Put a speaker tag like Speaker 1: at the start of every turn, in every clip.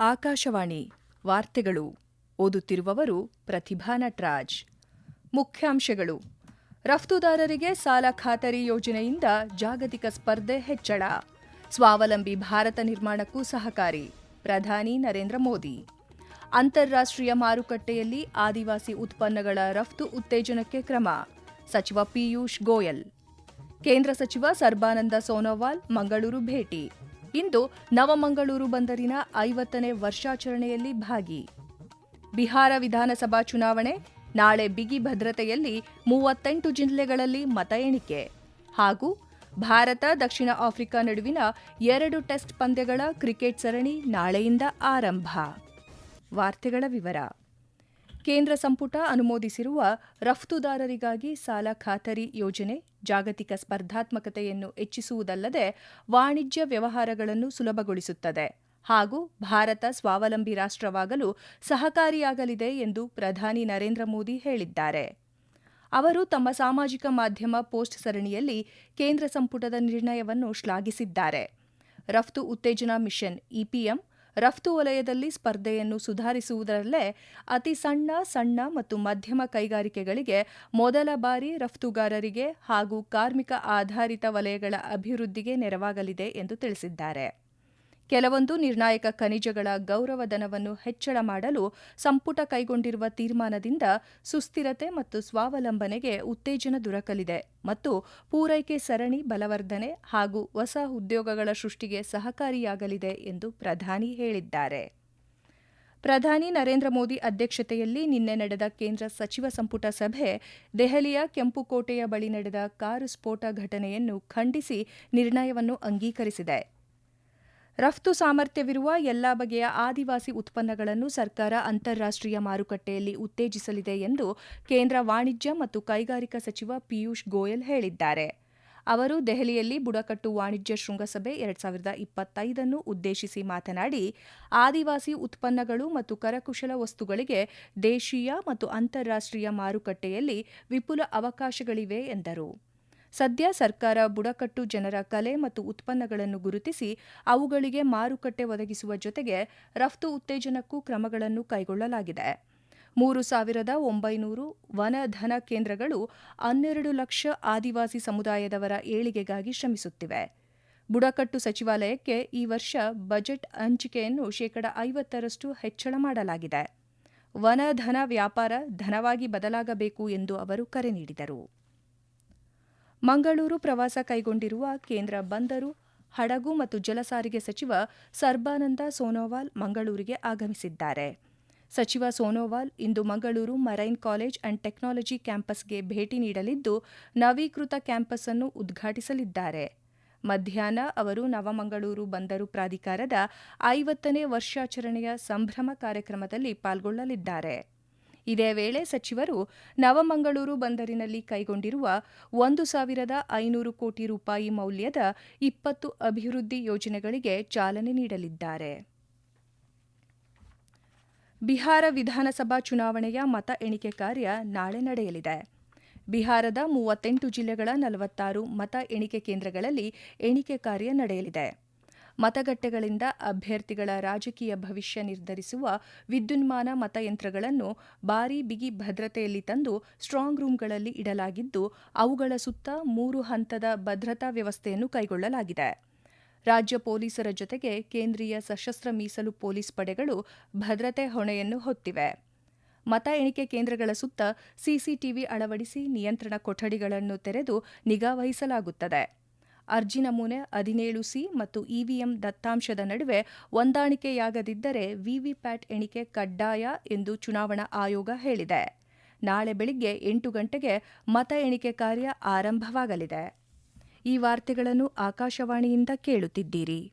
Speaker 1: ಆಕಾಶವಾಣಿ ವಾರ್ತೆಗಳು ಓದುತ್ತಿರುವವರು ಪ್ರತಿಭಾ ನಟರಾಜ್. ಮುಖ್ಯಾಂಶಗಳು. ರಫ್ತುದಾರರಿಗೆ ಸಾಲ ಖಾತರಿ ಯೋಜನೆಯಿಂದ ಜಾಗತಿಕ ಸ್ಪರ್ಧೆ ಹೆಚ್ಚಳ. ಸ್ವಾವಲಂಬಿ ಭಾರತ ನಿರ್ಮಾಣಕ್ಕೂ ಸಹಕಾರಿ. ಪ್ರಧಾನಿ ನರೇಂದ್ರ ಮೋದಿ. ಅಂತಾರಾಷ್ಟ್ರೀಯ ಮಾರುಕಟ್ಟೆಯಲ್ಲಿ ಆದಿವಾಸಿ ಉತ್ಪನ್ನಗಳ ರಫ್ತು ಉತ್ತೇಜನಕ್ಕೆ ಕ್ರಮ. ಸಚಿವ ಪಿಯೂಷ್ ಗೋಯಲ್. ಕೇಂದ್ರ ಸಚಿವ ಸರ್ಬಾನಂದ ಸೋನೋವಾಲ್ ಮಂಗಳೂರು ಭೇಟಿ. ಇಂದು ನವಮಂಗಳೂರು ಬಂದರಿನ ಐವತ್ತನೇ ವರ್ಷಾಚರಣೆಯಲ್ಲಿ ಭಾಗಿ. ಬಿಹಾರ ವಿಧಾನಸಭಾ ಚುನಾವಣೆ, ನಾಳೆ ಬಿಗಿ ಭದ್ರತೆಯಲ್ಲಿ ಮೂವತ್ತೆಂಟು ಜಿಲ್ಲೆಗಳಲ್ಲಿ ಮತ ಎಣಿಕೆ. ಹಾಗೂ ಭಾರತ ದಕ್ಷಿಣ ಆಫ್ರಿಕಾ ನಡುವಿನ ಎರಡು ಟೆಸ್ಟ್ ಪಂದ್ಯಗಳ ಕ್ರಿಕೆಟ್ ಸರಣಿ ನಾಳೆಯಿಂದ ಆರಂಭ. ವಾರ್ತೆಗಳ ವಿವರ. ಕೇಂದ್ರ ಸಂಪುಟ ಅನುಮೋದಿಸಿರುವ ರಫ್ತುದಾರರಿಗಾಗಿ ಸಾಲ ಖಾತರಿ ಯೋಜನೆ, ಜಾಗತಿಕ ಸ್ಪರ್ಧಾತ್ಮಕತೆಯನ್ನು ಹೆಚ್ಚಿಸುವುದಲ್ಲದೆ ವಾಣಿಜ್ಯ ವ್ಯವಹಾರಗಳನ್ನು ಸುಲಭಗೊಳಿಸುತ್ತದೆ ಹಾಗೂ ಭಾರತ ಸ್ವಾವಲಂಬಿ ರಾಷ್ಟ್ರವಾಗಲು ಸಹಕಾರಿಯಾಗಲಿದೆ ಎಂದು ಪ್ರಧಾನಿ ನರೇಂದ್ರ ಮೋದಿ ಹೇಳಿದ್ದಾರೆ. ಅವರು ತಮ್ಮ ಸಾಮಾಜಿಕ ಮಾಧ್ಯಮ ಪೋಸ್ಟ್ ಸರಣಿಯಲ್ಲಿ ಕೇಂದ್ರ ಸಂಪುಟದ ನಿರ್ಣಯವನ್ನು ಶ್ಲಾಘಿಸಿದ್ದಾರೆ. ರಫ್ತು ಉತ್ತೇಜನಾ ಮಿಷನ್ ಇಪಿಎಂ ರಫ್ತು ವಲಯದಲ್ಲಿ ಸ್ಪರ್ಧೆಯನ್ನು ಸುಧಾರಿಸುವುದರಲ್ಲೇ ಅತಿ ಸಣ್ಣ ಸಣ್ಣ ಮತ್ತು ಮಧ್ಯಮ ಕೈಗಾರಿಕೆಗಳಿಗೆ ಮೊದಲ ಬಾರಿ ರಫ್ತುಗಾರರಿಗೆ ಹಾಗೂ ಕಾರ್ಮಿಕ ಆಧಾರಿತ ವಲಯಗಳ ಅಭಿವೃದ್ಧಿಗೆ ನೆರವಾಗಲಿದೆ ಎಂದು ತಿಳಿಸಿದ್ದಾರೆ. ಕೆಲವೊಂದು ನಿರ್ಣಾಯಕ ಖನಿಜಗಳ ಗೌರವಧನವನ್ನು ಹೆಚ್ಚಳ ಮಾಡಲು ಸಂಪುಟ ಕೈಗೊಂಡಿರುವ ತೀರ್ಮಾನದಿಂದ ಸುಸ್ಥಿರತೆ ಮತ್ತು ಸ್ವಾವಲಂಬನೆಗೆ ಉತ್ತೇಜನ ದೊರಕಲಿದೆ ಮತ್ತು ಪೂರೈಕೆ ಸರಣಿ ಬಲವರ್ಧನೆ ಹಾಗೂ ಹೊಸ ಉದ್ಯೋಗಗಳ ಸೃಷ್ಟಿಗೆ ಸಹಕಾರಿಯಾಗಲಿದೆ ಎಂದು ಪ್ರಧಾನಿ ಹೇಳಿದ್ದಾರೆ. ಪ್ರಧಾನಿ ನರೇಂದ್ರ ಮೋದಿ ಅಧ್ಯಕ್ಷತೆಯಲ್ಲಿ ನಿನ್ನೆ ನಡೆದ ಕೇಂದ್ರ ಸಚಿವ ಸಂಪುಟ ಸಭೆ ದೆಹಲಿಯ ಕೆಂಪುಕೋಟೆಯ ಬಳಿ ನಡೆದ ಕಾರು ಸ್ಫೋಟ ಘಟನೆಯನ್ನು ಖಂಡಿಸಿ ನಿರ್ಣಯವನ್ನು ಅಂಗೀಕರಿಸಿದೆ. ರಫ್ತು ಸಾಮರ್ಥ್ಯವಿರುವ ಎಲ್ಲ ಬಗೆಯ ಆದಿವಾಸಿ ಉತ್ಪನ್ನಗಳನ್ನು ಸರ್ಕಾರ ಅಂತಾರಾಷ್ಟ್ರೀಯ ಮಾರುಕಟ್ಟೆಯಲ್ಲಿ ಉತ್ತೇಜಿಸಲಿದೆ ಎಂದು ಕೇಂದ್ರ ವಾಣಿಜ್ಯ ಮತ್ತು ಕೈಗಾರಿಕಾ ಸಚಿವ ಪಿಯೂಷ್ ಗೋಯಲ್ ಹೇಳಿದ್ದಾರೆ. ಅವರು ದೆಹಲಿಯಲ್ಲಿ ಬುಡಕಟ್ಟು ವಾಣಿಜ್ಯ ಶೃಂಗಸಭೆ ಎರಡ್ ಸಾವಿರದ ಇಪ್ಪತ್ತೈದನ್ನು ಉದ್ದೇಶಿಸಿ ಮಾತನಾಡಿ, ಆದಿವಾಸಿ ಉತ್ಪನ್ನಗಳು ಮತ್ತು ಕರಕುಶಲ ವಸ್ತುಗಳಿಗೆ ದೇಶೀಯ ಮತ್ತು ಅಂತಾರಾಷ್ಟ್ರೀಯ ಮಾರುಕಟ್ಟೆಯಲ್ಲಿ ವಿಪುಲ ಅವಕಾಶಗಳಿವೆ ಎಂದರು. ಸದ್ಯ ಸರ್ಕಾರ ಬುಡಕಟ್ಟು ಜನರ ಕಲೆ ಮತ್ತು ಉತ್ಪನ್ನಗಳನ್ನು ಗುರುತಿಸಿ ಅವುಗಳಿಗೆ ಮಾರುಕಟ್ಟೆ ಒದಗಿಸುವ ಜೊತೆಗೆ ರಫ್ತು ಉತ್ತೇಜನಕ್ಕೂ ಕ್ರಮಗಳನ್ನು ಕೈಗೊಳ್ಳಲಾಗಿದೆ. ಮೂರು ಸಾವಿರದ ಒಂಬೈನೂರು ವನಧನ ಕೇಂದ್ರಗಳು ಹನ್ನೆರಡು ಲಕ್ಷ ಆದಿವಾಸಿ ಸಮುದಾಯದವರ ಏಳಿಗೆಗಾಗಿ ಶ್ರಮಿಸುತ್ತಿವೆ. ಬುಡಕಟ್ಟು ಸಚಿವಾಲಯಕ್ಕೆ ಈ ವರ್ಷ ಬಜೆಟ್ ಹಂಚಿಕೆಯನ್ನು ಶೇಕಡ ಐವತ್ತರಷ್ಟು ಹೆಚ್ಚಳ ಮಾಡಲಾಗಿದೆ. ವನಧನ ವ್ಯಾಪಾರ ಧನವಾಗಿ ಬದಲಾಗಬೇಕು ಎಂದು ಅವರು ಕರೆ ನೀಡಿದರು. ಮಂಗಳೂರು ಪ್ರವಾಸ ಕೈಗೊಂಡಿರುವ ಕೇಂದ್ರ ಬಂದರು, ಹಡಗು ಮತ್ತು ಜಲಸಾರಿಗೆ ಸಚಿವ ಸರ್ಬಾನಂದ ಸೋನೋವಾಲ್ ಮಂಗಳೂರಿಗೆ ಆಗಮಿಸಿದ್ದಾರೆ. ಸಚಿವ ಸೋನೋವಾಲ್ ಇಂದು Mangaluru marine college and technology ಕ್ಯಾಂಪಸ್ಗೆ ಭೇಟಿ ನೀಡಲಿದ್ದು, ನವೀಕೃತ ಕ್ಯಾಂಪಸ್ ಅನ್ನು ಉದ್ಘಾಟಿಸಲಿದ್ದಾರೆ. ಮಧ್ಯಾಹ್ನ ಅವರು ನವಮಂಗಳೂರು ಬಂದರು ಪ್ರಾಧಿಕಾರದ ಐವತ್ತನೇ ವರ್ಷಾಚರಣೆಯ ಸಂಭ್ರಮ ಕಾರ್ಯಕ್ರಮದಲ್ಲಿ ಪಾಲ್ಗೊಳ್ಳಲಿದ್ದಾರೆ. ಇದೇ ವೇಳೆ ಸಚಿವರು ನವಮಂಗಳೂರು ಬಂದರಿನಲ್ಲಿ ಕೈಗೊಂಡಿರುವ ಒಂದು ಸಾವಿರದ ಐನೂರು ಕೋಟಿ ರೂಪಾಯಿ ಮೌಲ್ಯದ ಇಪ್ಪತ್ತು ಅಭಿವೃದ್ಧಿ ಯೋಜನೆಗಳಿಗೆ ಚಾಲನೆ ನೀಡಲಿದ್ದಾರೆ. ಬಿಹಾರ ವಿಧಾನಸಭಾ ಚುನಾವಣೆಯ ಮತ ಎಣಿಕೆ ಕಾರ್ಯ ನಾಳೆ ನಡೆಯಲಿದೆ. ಬಿಹಾರದ ಮೂವತ್ತೆಂಟು ಜಿಲ್ಲೆಗಳ ನಲವತ್ತಾರು ಮತ ಎಣಿಕೆ ಕೇಂದ್ರಗಳಲ್ಲಿ ಎಣಿಕೆ ಕಾರ್ಯ ನಡೆಯಲಿದೆ. ಮತಗಟ್ಟೆಗಳಿಂದ ಅಭ್ಯರ್ಥಿಗಳ ರಾಜಕೀಯ ಭವಿಷ್ಯ ನಿರ್ಧರಿಸುವ ವಿದ್ಯುನ್ಮಾನ ಮತಯಂತ್ರಗಳನ್ನು ಭಾರೀ ಬಿಗಿ ಭದ್ರತೆಯಲ್ಲಿ ತಂದು ಸ್ಟ್ರಾಂಗ್ ರೂಂಗಳಲ್ಲಿ ಇಡಲಾಗಿದ್ದು, ಅವುಗಳ ಸುತ್ತ ಮೂರು ಹಂತದ ಭದ್ರತಾ ವ್ಯವಸ್ಥೆಯನ್ನು ಕೈಗೊಳ್ಳಲಾಗಿದೆ. ರಾಜ್ಯ ಪೊಲೀಸರ ಜೊತೆಗೆ ಕೇಂದ್ರೀಯ ಸಶಸ್ತ್ರ ಮೀಸಲು ಪೊಲೀಸ್ ಪಡೆಗಳು ಭದ್ರತೆ ಹೊಣೆಯನ್ನು ಹೊತ್ತಿವೆ. ಮತ ಎಣಿಕೆ ಕೇಂದ್ರಗಳ ಸುತ್ತ ಸಿಸಿಟಿವಿ ಅಳವಡಿಸಿ ನಿಯಂತ್ರಣ ಕೊಠಡಿಗಳನ್ನು ತೆರೆದು ನಿಗಾ ವಹಿಸಲಾಗುತ್ತದೆ. ಅರ್ಜಿ ನಮೂನೆ ಹದಿನೇಳು ಸಿ ಮತ್ತು ಇವಿಎಂ ದತ್ತಾಂಶದ ನಡುವೆ ಹೊಂದಾಣಿಕೆಯಾಗದಿದ್ದರೆ ವಿವಿಪ್ಯಾಟ್ ಎಣಿಕೆ ಕಡ್ಡಾಯ ಎಂದು ಚುನಾವಣಾ ಆಯೋಗ ಹೇಳಿದೆ. ನಾಳೆ ಬೆಳಿಗ್ಗೆ ಎಂಟು ಗಂಟೆಗೆ ಮತ ಎಣಿಕೆ ಕಾರ್ಯ ಆರಂಭವಾಗಲಿದೆ. ಈ ವಾರ್ತೆಗಳನ್ನು ಆಕಾಶವಾಣಿಯಿಂದ ಕೇಳುತ್ತಿದ್ದೀರಿ.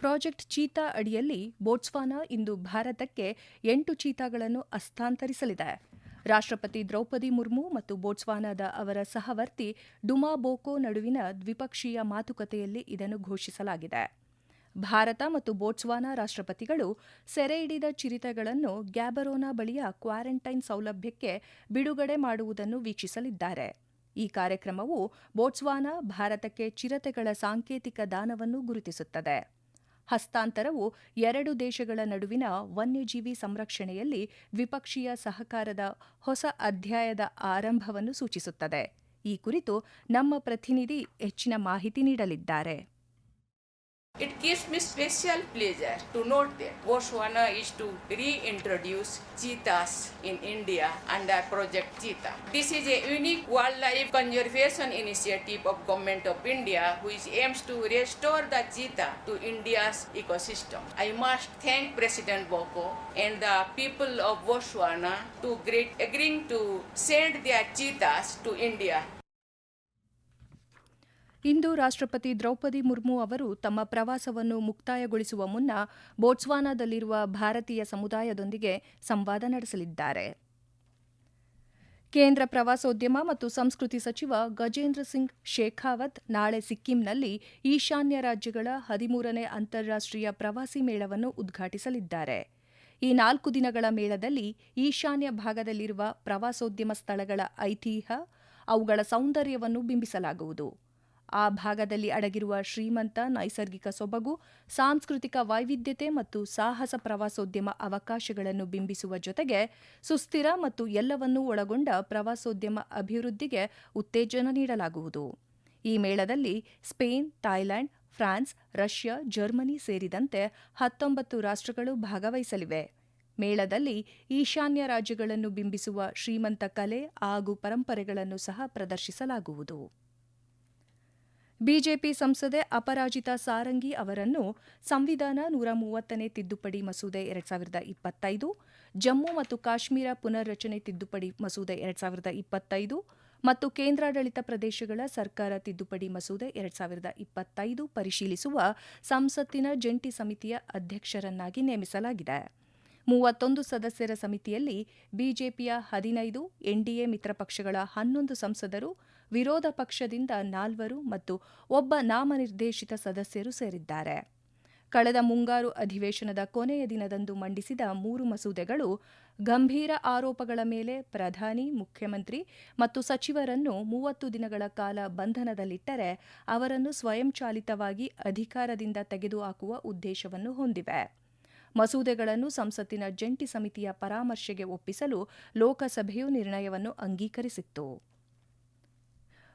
Speaker 1: ಪ್ರಾಜೆಕ್ಟ್ ಚೀತಾ ಅಡಿಯಲ್ಲಿ ಬೋಟ್ಸ್ವಾನಾ ಇಂದು ಭಾರತಕ್ಕೆ ಎಂಟು ಚೀತಾಗಳನ್ನು ಹಸ್ತಾಂತರಿಸಲಿದೆ. ರಾಷ್ಟ್ರಪತಿ ದ್ರೌಪದಿ ಮುರ್ಮು ಮತ್ತು ಬೋಟ್ಸ್ವಾನಾದ ಅವರ ಸಹವರ್ತಿ ಡುಮಾ ಬೋಕೋ ನಡುವಿನ ದ್ವಿಪಕ್ಷೀಯ ಮಾತುಕತೆಯಲ್ಲಿ ಇದನ್ನು ಘೋಷಿಸಲಾಗಿದೆ. ಭಾರತ ಮತ್ತು ಬೋಟ್ಸ್ವಾನಾ ರಾಷ್ಟ್ರಪತಿಗಳು ಸೆರೆ ಹಿಡಿದ ಚಿರತೆಗಳನ್ನು ಗ್ಯಾಬರೋನಾ ಬಳಿಯ ಕ್ವಾರಂಟೈನ್ ಸೌಲಭ್ಯಕ್ಕೆ ಬಿಡುಗಡೆ ಮಾಡುವುದನ್ನು ವೀಕ್ಷಿಸಲಿದ್ದಾರೆ. ಈ ಕಾರ್ಯಕ್ರಮವು ಬೋಟ್ಸ್ವಾನಾ ಭಾರತಕ್ಕೆ ಚಿರತೆಗಳ ಸಾಂಕೇತಿಕ ದಾನವನ್ನು ಗುರುತಿಸುತ್ತದೆ. ಹಸ್ತಾಂತರವು ಎರಡು ದೇಶಗಳ ನಡುವಿನ ವನ್ಯಜೀವಿ ಸಂರಕ್ಷಣೆಯಲ್ಲಿ ದ್ವಿಪಕ್ಷೀಯ ಸಹಕಾರದ ಹೊಸ ಅಧ್ಯಾಯದ ಆರಂಭವನ್ನು ಸೂಚಿಸುತ್ತದೆ. ಈ ಕುರಿತು ನಮ್ಮ ಪ್ರತಿನಿಧಿ ಹೆಚ್ಚಿನ ಮಾಹಿತಿ ನೀಡಲಿದ್ದಾರೆ.
Speaker 2: It gives me special pleasure to note that Botswana is to reintroduce cheetahs in India under Project Cheetah. This is a unique wildlife conservation initiative of Government of India which aims to restore the cheetah to India's ecosystem. I must thank President Boko and the people of Botswana to great agreeing to send their cheetahs to India
Speaker 1: ಇಂದು ರಾಷ್ಟ್ರಪತಿ ದ್ರೌಪದಿ ಮುರ್ಮು ಅವರು ತಮ್ಮ ಪ್ರವಾಸವನ್ನು ಮುಕ್ತಾಯಗೊಳಿಸುವ ಮುನ್ನ ಬೋಟ್ಸ್ವಾನಾದಲ್ಲಿರುವ ಭಾರತೀಯ ಸಮುದಾಯದೊಂದಿಗೆ ಸಂವಾದ ನಡೆಸಲಿದ್ದಾರೆ. ಕೇಂದ್ರ ಪ್ರವಾಸೋದ್ಯಮ ಮತ್ತು ಸಂಸ್ಕೃತಿ ಸಚಿವ ಗಜೇಂದ್ರ ಸಿಂಗ್ ಶೇಖಾವತ್ ನಾಳೆ ಸಿಕ್ಕಿಂನಲ್ಲಿ ಈಶಾನ್ಯ ರಾಜ್ಯಗಳ ಹದಿಮೂರನೇ ಅಂತಾರಾಷ್ಟ್ರೀಯ ಪ್ರವಾಸಿ ಮೇಳವನ್ನು ಉದ್ಘಾಟಿಸಲಿದ್ದಾರೆ. ಈ ನಾಲ್ಕು ದಿನಗಳ ಮೇಳದಲ್ಲಿ ಈಶಾನ್ಯ ಭಾಗದಲ್ಲಿರುವ ಪ್ರವಾಸೋದ್ಯಮ ಸ್ಥಳಗಳ ಐತಿಹ್ಯ, ಅವುಗಳ ಸೌಂದರ್ಯವನ್ನು ಬಿಂಬಿಸಲಾಗುವುದು. ಆ ಭಾಗದಲ್ಲಿ ಅಡಗಿರುವ ಶ್ರೀಮಂತ, ನೈಸರ್ಗಿಕ ಸೊಬಗು, ಸಾಂಸ್ಕೃತಿಕ ವೈವಿಧ್ಯತೆ ಮತ್ತು ಸಾಹಸ ಪ್ರವಾಸೋದ್ಯಮ ಅವಕಾಶಗಳನ್ನು ಬಿಂಬಿಸುವ ಜೊತೆಗೆ ಸುಸ್ಥಿರ ಮತ್ತು ಎಲ್ಲವನ್ನೂ ಒಳಗೊಂಡ ಪ್ರವಾಸೋದ್ಯಮ ಅಭಿವೃದ್ಧಿಗೆ ಉತ್ತೇಜನ ನೀಡಲಾಗುವುದು. ಈ ಮೇಳದಲ್ಲಿ Spain, Thailand, France, Russia, Germany ಸೇರಿದಂತೆ ಹತ್ತೊಂಬತ್ತು ರಾಷ್ಟ್ರಗಳು ಭಾಗವಹಿಸಲಿವೆ. ಮೇಳದಲ್ಲಿ ಈಶಾನ್ಯ ರಾಜ್ಯಗಳನ್ನು ಬಿಂಬಿಸುವ ಶ್ರೀಮಂತ ಕಲೆ ಹಾಗೂ ಪರಂಪರೆಗಳನ್ನು ಸಹ ಪ್ರದರ್ಶಿಸಲಾಗುವುದು. ಬಿಜೆಪಿ ಸಂಸದೆ ಅಪರಾಜಿತಾ ಸಾರಂಗಿ ಅವರನ್ನು ಸಂವಿಧಾನ ನೂರ ಮೂವತ್ತನೇ ತಿದ್ದುಪಡಿ ಮಸೂದೆ ಎರಡ್ ಸಾವಿರದ ಇಪ್ಪತ್ತೈದು, ಜಮ್ಮು ಮತ್ತು ಕಾಶ್ಮೀರ ಪುನರ್ರಚನೆ ತಿದ್ದುಪಡಿ ಮಸೂದೆ ಎರಡ್ ಸಾವಿರದ ಇಪ್ಪತ್ತೈದು ಮತ್ತು ಕೇಂದ್ರಾಡಳಿತ ಪ್ರದೇಶಗಳ ಸರ್ಕಾರ ತಿದ್ದುಪಡಿ ಮಸೂದೆ ಎರಡ್ ಸಾವಿರದ ಇಪ್ಪತ್ತೈದು ಪರಿಶೀಲಿಸುವ ಸಂಸತ್ತಿನ ಜಂಟಿ ಸಮಿತಿಯ ಅಧ್ಯಕ್ಷರನ್ನಾಗಿ ನೇಮಿಸಲಾಗಿದೆ. ಮೂವತ್ತೊಂದು ಸದಸ್ಯರ ಸಮಿತಿಯಲ್ಲಿ ಬಿಜೆಪಿಯ ಹದಿನೈದು, ಎನ್ಡಿಎ ಮಿತ್ರಪಕ್ಷಗಳ ಹನ್ನೊಂದು ಸಂಸದರು ವಿರೋಧ ಪಕ್ಷದಿಂದ ನಾಲ್ವರು ಮತ್ತು ಒಬ್ಬ ನಾಮನಿರ್ದೇಶಿತ ಸದಸ್ಯರು ಸೇರಿದ್ದಾರೆ. ಕಳೆದ ಮುಂಗಾರು ಅಧಿವೇಶನದ ಕೊನೆಯ ದಿನದಂದು ಮಂಡಿಸಿದ ಮೂರು ಮಸೂದೆಗಳು ಗಂಭೀರ ಆರೋಪಗಳ ಮೇಲೆ ಪ್ರಧಾನಿ, ಮುಖ್ಯಮಂತ್ರಿ ಮತ್ತು ಸಚಿವರನ್ನು ಮೂವತ್ತು ದಿನಗಳ ಕಾಲ ಬಂಧನದಲ್ಲಿಟ್ಟರೆ ಅವರನ್ನು ಸ್ವಯಂಚಾಲಿತವಾಗಿ ಅಧಿಕಾರದಿಂದ ತೆಗೆದುಹಾಕುವ ಉದ್ದೇಶವನ್ನು ಹೊಂದಿವೆ. ಮಸೂದೆಗಳನ್ನು ಸಂಸತ್ತಿನ ಜಂಟಿ ಸಮಿತಿಯ ಪರಾಮರ್ಶೆಗೆ ಒಪ್ಪಿಸಲು ಲೋಕಸಭೆಯು ನಿರ್ಣಯವನ್ನು ಅಂಗೀಕರಿಸಿತ್ತು.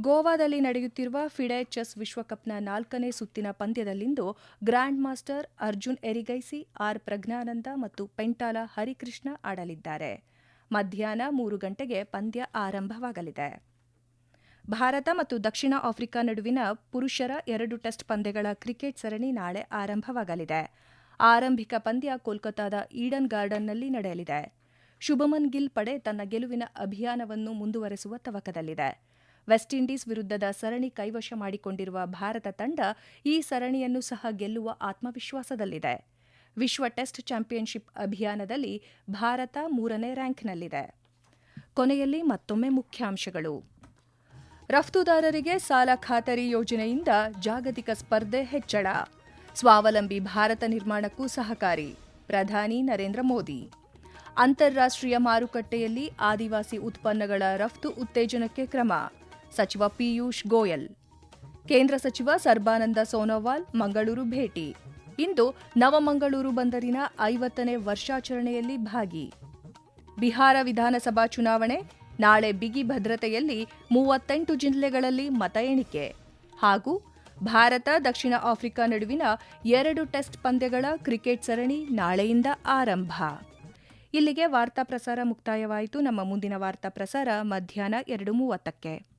Speaker 1: ಗೋವಾದಲ್ಲಿ ನಡೆಯುತ್ತಿರುವ ಫಿಡೆ ಚೆಸ್ ವಿಶ್ವಕಪ್ನ ನಾಲ್ಕನೇ ಸುತ್ತಿನ ಪಂದ್ಯದಲ್ಲಿಂದು grand master Arjun Erigaisi, R Praggnanandhaa ಮತ್ತು ಪೆಂಟಾಲ ಹರಿಕೃಷ್ಣ ಆಡಲಿದ್ದಾರೆ. ಮಧ್ಯಾಹ್ನ ಮೂರು ಗಂಟೆಗೆ ಪಂದ್ಯ ಆರಂಭವಾಗಲಿದೆ. ಭಾರತ ಮತ್ತು ದಕ್ಷಿಣ ಆಫ್ರಿಕಾ ನಡುವಿನ ಪುರುಷರ ಎರಡು ಟೆಸ್ಟ್ ಪಂದ್ಯಗಳ ಕ್ರಿಕೆಟ್ ಸರಣಿ ನಾಳೆ ಆರಂಭವಾಗಲಿದೆ. ಆರಂಭಿಕ ಪಂದ್ಯ ಕೋಲ್ಕತ್ತಾದ ಈಡನ್ ಗಾರ್ಡನ್ನಲ್ಲಿ ನಡೆಯಲಿದೆ. ಶುಭಮನ್ ಗಿಲ್ ಪಡೆ ತನ್ನ ಗೆಲುವಿನ ಅಭಿಯಾನವನ್ನು ಮುಂದುವರೆಸುವ ತವಕದಲ್ಲಿದೆ. ವೆಸ್ಟ್ ಇಂಡೀಸ್ ವಿರುದ್ಧದ ಸರಣಿ ಕೈವಶ ಮಾಡಿಕೊಂಡಿರುವ ಭಾರತ ತಂಡ ಈ ಸರಣಿಯನ್ನು ಸಹ ಗೆಲ್ಲುವ ಆತ್ಮವಿಶ್ವಾಸದಲ್ಲಿದೆ. ವಿಶ್ವ ಟೆಸ್ಟ್ ಚಾಂಪಿಯನ್ಶಿಪ್ ಅಭಿಯಾನದಲ್ಲಿ ಭಾರತ ಮೂರನೇ ರ್ಯಾಂಕ್ನಲ್ಲಿದೆ. ಕೊನೆಯಲ್ಲಿ ಮತ್ತೊಮ್ಮೆ ಮುಖ್ಯಾಂಶಗಳು. ರಫ್ತುದಾರರಿಗೆ ಸಾಲ ಖಾತರಿ ಯೋಜನೆಯಿಂದ ಜಾಗತಿಕ ಸ್ಪರ್ಧೆ ಹೆಚ್ಚಳ. ಸ್ವಾವಲಂಬಿ ಭಾರತ ನಿರ್ಮಾಣಕ್ಕೂ ಸಹಕಾರಿ, ಪ್ರಧಾನಿ ನರೇಂದ್ರ ಮೋದಿ. ಅಂತಾರಾಷ್ಟ್ರೀಯ ಮಾರುಕಟ್ಟೆಯಲ್ಲಿ ಆದಿವಾಸಿ ಉತ್ಪನ್ನಗಳ ರಫ್ತು ಉತ್ತೇಜನಕ್ಕೆ ಕ್ರಮ. ಸಚಿವ ಪಿಯೂಷ್ ಗೋಯಲ್. ಕೇಂದ್ರ ಸಚಿವ ಸರ್ಬಾನಂದ ಸೋನೋವಾಲ್ ಮಂಗಳೂರು ಭೇಟಿ. ಇಂದು ನವಮಂಗಳೂರು ಬಂದರಿನ ಐವತ್ತನೇ ವರ್ಷಾಚರಣೆಯಲ್ಲಿ ಭಾಗಿ. ಬಿಹಾರ ವಿಧಾನಸಭಾ ಚುನಾವಣೆ, ನಾಳೆ ಬಿಗಿ ಭದ್ರತೆಯಲ್ಲಿ ಮೂವತ್ತೆಂಟು ಜಿಲ್ಲೆಗಳಲ್ಲಿ ಮತ ಎಣಿಕೆ. ಹಾಗೂ ಭಾರತ, ದಕ್ಷಿಣ ಆಫ್ರಿಕಾ ನಡುವಿನ ಎರಡು ಟೆಸ್ಟ್ ಪಂದ್ಯಗಳ ಕ್ರಿಕೆಟ್ ಸರಣಿ ನಾಳೆಯಿಂದ ಆರಂಭ. ಇಲ್ಲಿಗೆ ವಾರ್ತಾ ಪ್ರಸಾರ ಮುಕ್ತಾಯವಾಯಿತು. ನಮ್ಮ ಮುಂದಿನ ವಾರ್ತಾ ಪ್ರಸಾರ ಮಧ್ಯಾಹ್ನ ಎರಡು ಮೂವತ್ತಕ್ಕೆ.